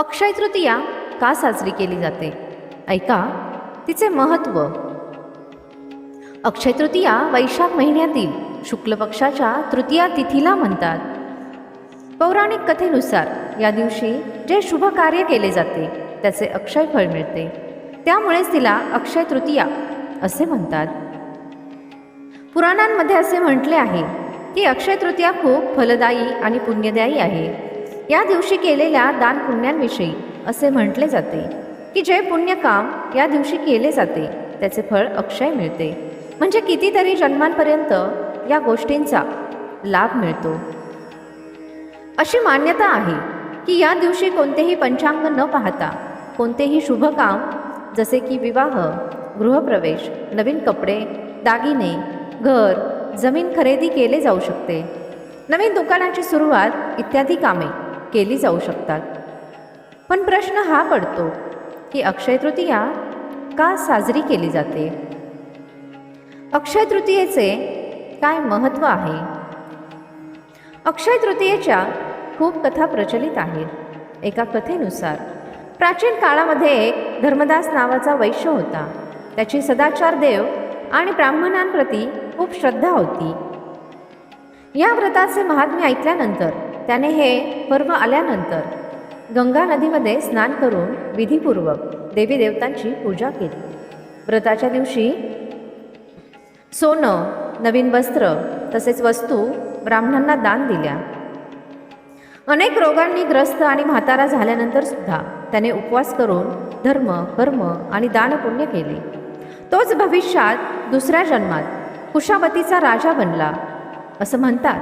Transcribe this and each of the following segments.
अक्षय तृतीया का साजरी केली जाते? ऐका तिचे महत्त्व अक्षय तृतीया वैशाख महिन्यातील शुक्ल पक्षाच्या तृतीया तिथीला म्हणतात. पौराणिक कथेनुसार या दिवशी जे शुभ कार्य केले जाते त्याचे अक्षय फळ मिळते. त्यामुळेच तिला अक्षय तृतीया असे म्हणतात. पुराणांमध्ये असे म्हटले आहे की अक्षय तृतीया खूप फलदायी आणि पुण्यदायी आहे. या दिवशी केलेल्या दान पुण्यांविषयी असे म्हटले जाते की जे पुण्यकाम या दिवशी केले जाते त्याचे फळ अक्षय मिळते. म्हणजे कितीतरी जन्मांपर्यंत या गोष्टींचा लाभ मिळतो. अशी मान्यता आहे की या दिवशी कोणतेही पंचांग न पाहता कोणतेही शुभ काम जसे की विवाह गृहप्रवेश नवीन कपडे दागिने घर जमीन खरेदी केले जाऊ शकते. नवीन दुकानाची सुरुवात इत्यादी कामे केली जाऊ शकतात. पण प्रश्न हा पडतो की अक्षय तृतीया का साजरी केली जाते? अक्षय तृतीयेचे काय महत्त्व आहे? अक्षय तृतीयेच्या खूप कथा प्रचलित आहेत. एका कथेनुसार प्राचीन काळामध्ये एक धर्मदास नावाचा वैश्य होता. त्याची सदाचार देव आणि ब्राह्मणांप्रती खूप श्रद्धा होती. या व्रताचे महात्म्य ऐकल्यानंतर त्याने हे पर्व आल्यानंतर गंगा नदीमध्ये स्नान करून विधीपूर्वक देवी देवतांची पूजा केली. व्रताच्या दिवशी सोनं नवीन वस्त्र तसेच वस्तू ब्राह्मणांना दान दिल्या. अनेक रोगांनी ग्रस्त आणि म्हातारा झाल्यानंतर सुद्धा त्याने उपवास करून धर्म कर्म आणि दानपुण्य केले. तोच भविष्यात दुसऱ्या जन्मात कुशावतीचा राजा बनला असं म्हणतात.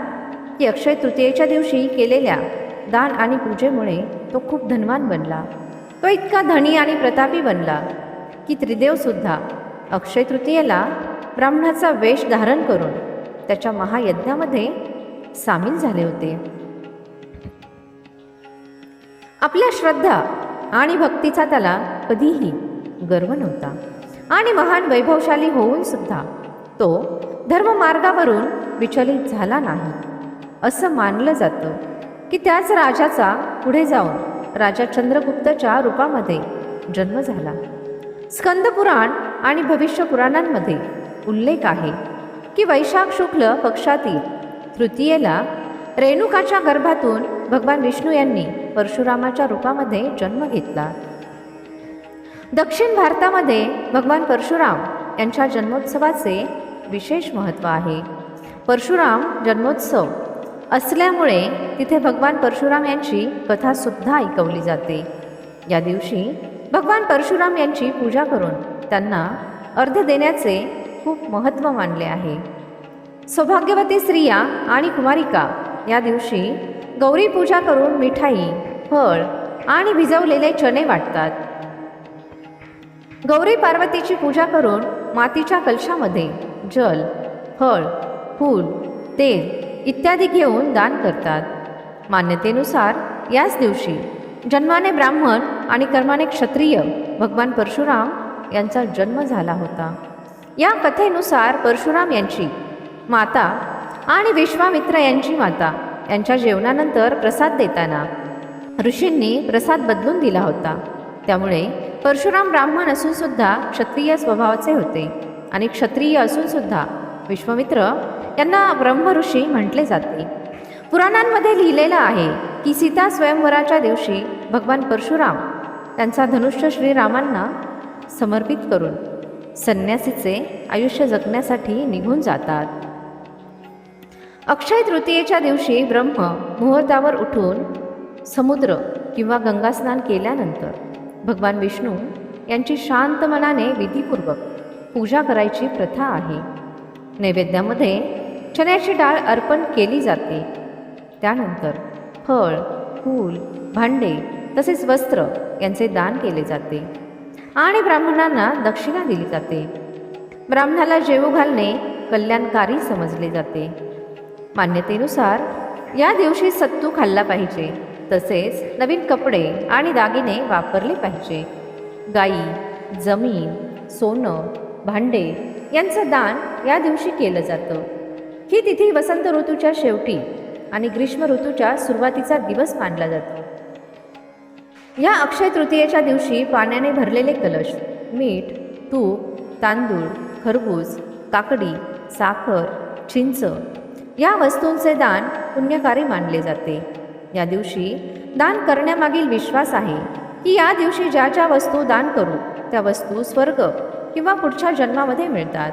की अक्षय तृतीयेच्या दिवशी केलेल्या दान आणि पूजेमुळे तो खूप धनवान बनला. तो इतका धनी आणि प्रतापी बनला की त्रिदेवसुद्धा अक्षय तृतीयेला ब्राह्मणाचा वेश धारण करून त्याच्या महायज्ञामध्ये सामील झाले होते. आपल्या श्रद्धा आणि भक्तीचा त्याला कधीही गर्व नव्हता आणि महान वैभवशाली होऊन सुद्धा तो धर्ममार्गावरून विचलित झाला नाही. असं मानलं जातं की त्याच राजाचा पुढे जाऊन राजा चंद्रगुप्तच्या रूपामध्ये जन्म झाला. स्कंदपुराण आणि भविष्य पुराणांमध्ये उल्लेख आहे की वैशाख शुक्ल पक्षातील तृतीयेला रेणुकाच्या गर्भातून भगवान विष्णू यांनी परशुरामाच्या रूपामध्ये जन्म घेतला. दक्षिण भारतामध्ये भगवान परशुराम यांच्या जन्मोत्सवाचे विशेष महत्त्व आहे. परशुराम जन्मोत्सव असल्यामुळे तिथे भगवान परशुराम यांची कथासुद्धा ऐकवली जाते. या दिवशी भगवान परशुराम यांची पूजा करून त्यांना अर्ध देण्याचे खूप महत्त्व मानले आहे. सौभाग्यवती स्त्रिया आणि कुमारिका या दिवशी गौरी पूजा करून मिठाई फळ आणि भिजवलेले चणे वाटतात. गौरी पार्वतीची पूजा करून मातीच्या कलशामध्ये जल फळ फूल तेल इत्यादी घेऊन दान करतात. मान्यतेनुसार याच दिवशी जन्माने ब्राह्मण आणि कर्माने क्षत्रिय भगवान परशुराम यांचा जन्म झाला होता. या कथेनुसार परशुराम यांची माता आणि विश्वामित्र यांची माता यांच्या जेवणानंतर प्रसाद देताना ऋषींनी प्रसाद बदलून दिला होता. त्यामुळे परशुराम ब्राह्मण असूनसुद्धा क्षत्रिय स्वभावाचे होते आणि क्षत्रिय असूनसुद्धा विश्वामित्र यांना ब्रह्मऋषी म्हटले जाते. पुराणांमध्ये लिहिलेलं आहे की सीता स्वयंवराच्या दिवशी भगवान परशुराम त्यांचा धनुष्य श्रीरामांना समर्पित करून संन्यासीचे आयुष्य जगण्यासाठी निघून जातात. अक्षय तृतीयेच्या दिवशी ब्रह्म मुहूर्तावर उठून समुद्र किंवा गंगास्नान केल्यानंतर भगवान विष्णू यांची शांत मनाने विधीपूर्वक पूजा करायची प्रथा आहे. नैवेद्यामध्ये चण्याची डाळ अर्पण केली जाते. त्यानंतर फळ फूल भांडे तसेच वस्त्र यांचे दान केले जाते आणि ब्राह्मणांना दक्षिणा दिली जाते. ब्राह्मणाला जेवू घालणे कल्याणकारी समजले जाते. मान्यतेनुसार या दिवशी सत्तू खाल्ला पाहिजे तसेच नवीन कपडे आणि दागिने वापरले पाहिजे. गाई जमीन सोनं भांडे यांचं दान या दिवशी केलं जातं. ही तिथी वसंत ऋतूच्या शेवटी आणि ग्रीष्म ऋतूच्या सुरुवातीचा दिवस मानला जातो. या अक्षय तृतीयेच्या दिवशी पाण्याने भरलेले कलश मीठ तूप तांदूळ खरबूज काकडी साखर चिंच या वस्तूंचे दान पुण्यकारी मानले जाते. या दिवशी दान करण्यामागील विश्वास आहे की या दिवशी ज्या ज्या वस्तू दान करू त्या वस्तू स्वर्ग किंवा पुढच्या जन्मामध्ये मिळतात.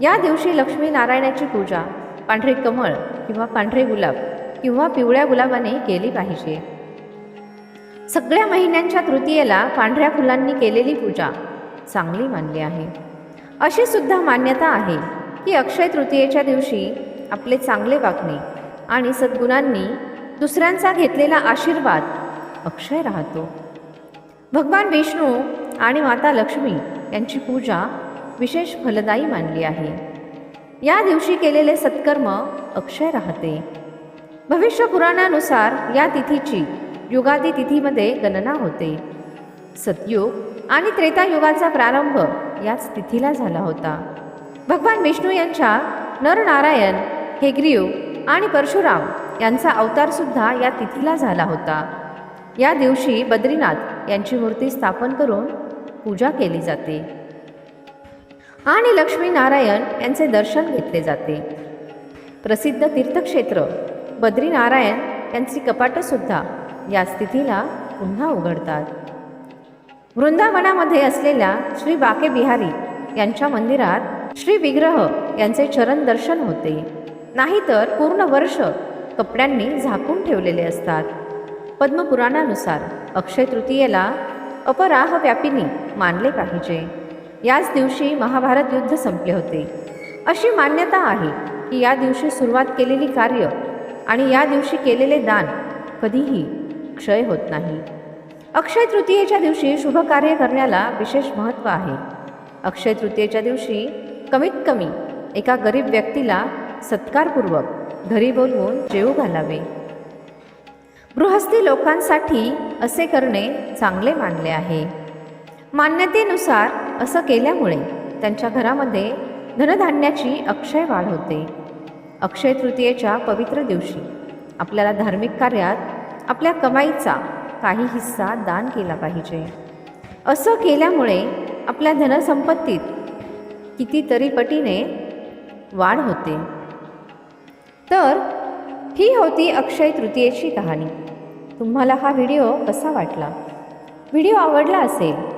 या दिवशी लक्ष्मी नारायणाची पूजा पांढरे कमळ किंवा पांढरे गुलाब किंवा पिवळ्या गुलाबाने केली पाहिजे. सगळ्या महिन्यांच्या तृतीयेला पांढऱ्या फुलांनी केलेली पूजा चांगली मानली आहे. अशी सुद्धा मान्यता आहे की अक्षय तृतीयेच्या दिवशी आपले चांगले वागणे आणि सद्गुणांनी दुसऱ्यांचा घेतलेला आशीर्वाद अक्षय राहतो. भगवान विष्णू आणि माता लक्ष्मी यांची पूजा विशेष फलदायी मानली आहे. या दिवशी केलेले सत्कर्म अक्षय राहते. भविष्य पुराणानुसार या तिथीची युगादी तिथीमध्ये गणना होते. सतयुग आणि त्रेतायुगाचा प्रारंभ याच तिथीला झाला होता. भगवान विष्णू यांच्या नरनारायण हेग्रीव आणि परशुराम यांचा अवतारसुद्धा या तिथीला झाला होता. या दिवशी बद्रीनाथ यांची मूर्ती स्थापन करून पूजा केली जाते. आणि लक्ष्मी नारायण यांचे दर्शन घेतले जाते. प्रसिद्ध तीर्थक्षेत्र बद्रीनारायण यांची कपाटंसुद्धा या स्थितीला पुन्हा उघडतात. वृंदावनामध्ये असलेल्या श्री बाके बिहारी यांच्या मंदिरात श्री विग्रह यांचे चरण दर्शन होते. नाहीतर पूर्ण वर्ष कपड्यांनी झाकून ठेवलेले असतात. पद्मपुराणानुसार अक्षय तृतीयेला अपराह व्यापिनी मानले पाहिजे. याच दिवशी महाभारत युद्ध संपले होते. अशी मान्यता आहे की या दिवशी सुरुवात केलेली कार्य आणि या दिवशी केलेले दान कधीही क्षय होत नाही. अक्षय तृतीयेच्या दिवशी शुभ कार्य करण्याला विशेष महत्त्व आहे. अक्षय तृतीयेच्या दिवशी कमीत कमी एका गरीब व्यक्तीला सत्कारपूर्वक घरी बोलवून जेवू घालावे. गृहस्थी लोकांसाठी असे करणे चांगले मानले आहे. मान्यतेनुसार असं केल्यामुळे त्यांच्या घरामध्ये धनधान्याची अक्षय वाढ होते. अक्षय तृतीयेच्या पवित्र दिवशी आपल्याला धार्मिक कार्यात आपल्या कमाईचा काही हिस्सा दान केला पाहिजे. असं केल्यामुळे आपल्या धनसंपत्तीत कितीतरी पटीने वाढ होते. तर ही होती अक्षय तृतीयेची कहाणी. तुम्हाला हा व्हिडिओ कसा वाटला? व्हिडिओ आवडला असेल